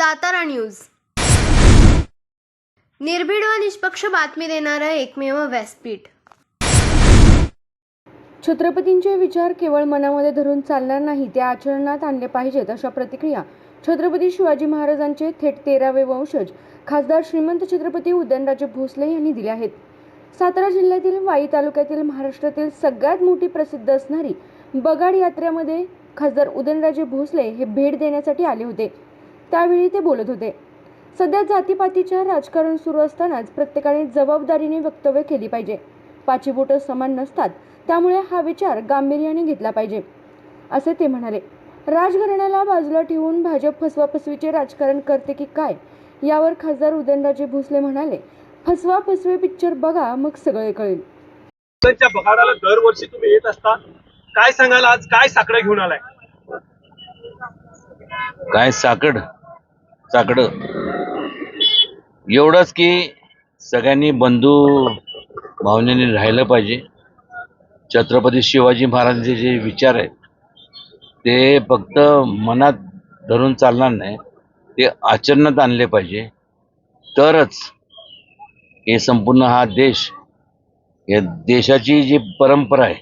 Satara news. निर्भीड व निष्पक्ष बातमी देणारं एकमेव व्यासपीठ. छत्रपतींचे विचार केवळ मनामध्ये धरून चालणार नाही ते आचरणात आणले पाहिजेत अशा प्रतिक्रिया छत्रपती शिवाजी महाराजांचे थेट तेरावे वंशज खासदार श्रीमंत छत्रपती उदयनराजे भोसले यांनी दिले आहेत. सातारा जिल्ह्यातील वाई तालुक्यातील महाराष्ट्रातील सगळ्यात मोठी प्रसिद्ध असणारी बगाड यात्रेमध्ये खासदार उदयनराजे भोसले हे भेट देण्यासाठी आले होते. त्यावेळी ते बोलत होते. सध्या जातीपातीच्या राजकारण सुरू असतानाच प्रत्येकाने जबाबदारीने वक्तव्य केली पाहिजे. पाची बोटं समान नसतात त्यामुळे हा विचार गांभीर्याने घेतला पाहिजे असे ते म्हणाले. राजघराण्याला बाजूला ठेवून भाजप फसवाफसवीचे राजकारण करते की काय? यावर खासदार उदयनराजे भोसले म्हणाले फसवा फसवे पिक्चर बघा मग सगळे कळेल. दरवर्षी तुम्ही येत असता काय सांगाल आज? काय साकडं घेऊन आलाय? काय साकड? चाकडं. एवढंच की सगळ्यांनी बंधू भावनेने राहिलं पाहिजे. छत्रपती शिवाजी महाराजांचे जे विचार आहेत ते फक्त मनात धरून चालणार नाही ते आचरणात आणले पाहिजे. तरच हे संपूर्ण हा देश या देशाची जी परंपरा आहे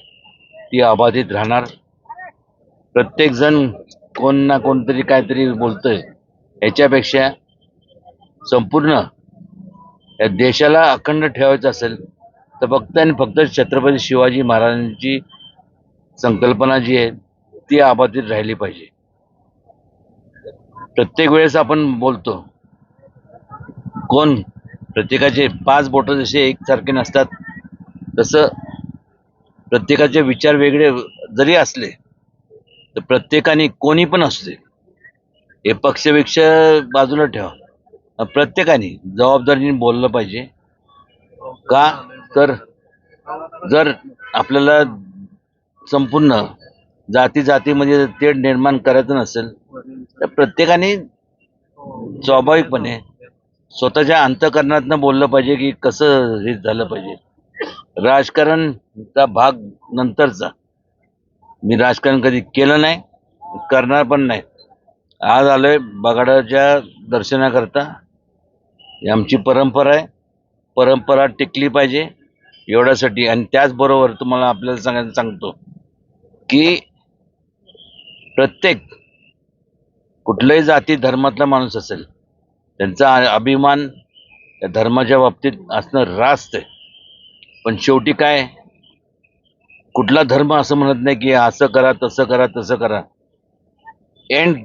ती अबाधित राहणार. प्रत्येकजण कोण ना कोणतरी काहीतरी बोलतोय. याच्यापेक्षा संपूर्ण या देशाला अखंड ठेवायचं असेल तर फक्त आणि फक्त छत्रपती शिवाजी महाराजांची संकल्पना जी आहे ती अबाधित राहिली पाहिजे. प्रत्येक वेळेस आपण बोलतो कोण प्रत्येकाचे पाच बोटं जसे एकसारखे नसतात तसं प्रत्येकाचे विचार वेगळे जरी असले तर प्रत्येकाने कोणी पण असते हे पक्षपेक्षा बाजूला ठेवा. प्रत्येकाने जबाबदारीने बोललं पाहिजे. का? तर जर आपल्याला संपूर्ण जाती जातीमध्ये म्हणजे तेढ निर्माण करायचं नसेल तर प्रत्येकाने स्वाभाविकपणे स्वतःच्या अंतकरणातनं बोललं पाहिजे की कसं हे झालं पाहिजे. राजकारणचा भाग नंतरचा. मी राजकारण कधी केलं नाही करणार पण नाही. आज आलोय बगाडाच्या दर्शनाकरता. ही आमची परंपरा आहे. परंपरा टिकली पाहिजे एवढ्यासाठी. आणि त्याचबरोबर तुम्हाला आपल्याला सांगायचं सांगतो की प्रत्येक कुठल्याही जाती धर्मातला माणूस असेल त्यांचा अभिमान त्या धर्माच्या बाबतीत असणं रास्त आहे. पण शेवटी काय? कुठला धर्म असं म्हणत नाही की असं करा तसं करा तसं करा. एंड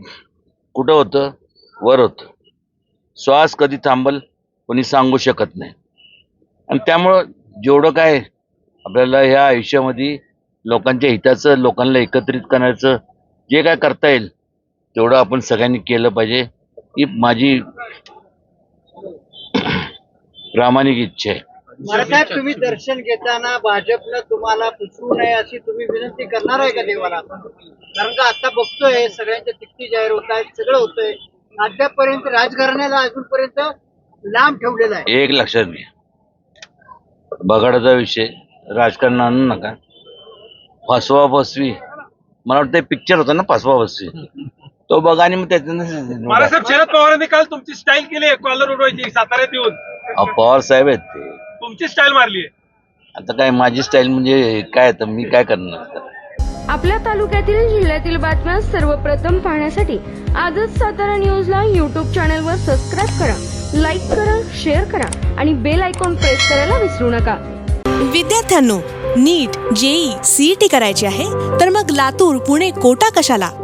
कुठं होतं? वर होतं. श्वास कधी थांबल कोणी सांगू शकत नाही. आणि त्यामुळं जेवढं काय आपल्याला ह्या आयुष्यामध्ये लोकांच्या हिताचं लोकांना एकत्रित करण्याचं जे काय करता येईल तेवढं आपण सगळ्यांनी केलं पाहिजे. ही माझी प्रामाणिक इच्छा आहे. साहेब तुम्ही दर्शन घेताना भाजपनं तुम्हाला फसवू नये अशी तुम्ही विनंती करणार आहे का देवाला? कारण का आता बघतोय सगळ्यांच्या तिकटी जाहीर होत आहेत सगळं होतंय. अद्यापर्यंत राजघराण्याला अजूनपर्यंत लांब ठेवलेला आहे. एक लक्षात घ्या. बगाडाचा विषय राजकारण आणू नका. फसवा फसवी. मला वाटतं पिक्चर होता ना फसवा फसवी. तो बघा आणि मग त्याच्यानं शरद पवारांनी काल तुमची स्टाईल केली आहे कॉलर उडवायची साताऱ्यात येऊन. पवार साहेब आहेत ते. तुमची स्टाईल मारली आहे. आता काय माझी स्टाईल म्हणजे काय तर मी काय करणार? आपल्या तालुक्यातील जिल्ह्यातील बातम्या सर्वप्रथम पाहण्यासाठी आजच सातारा न्यूजला यूट्यूब चॅनलवर सबस्क्राईब करा लाईक करा शेअर करा आणि बेल आयकॉन प्रेस करायला विसरू नका. विद्यार्थ्यांनो नीट जेई सीईटी करायची आहे तर मग लातूर पुणे कोटा कशाला?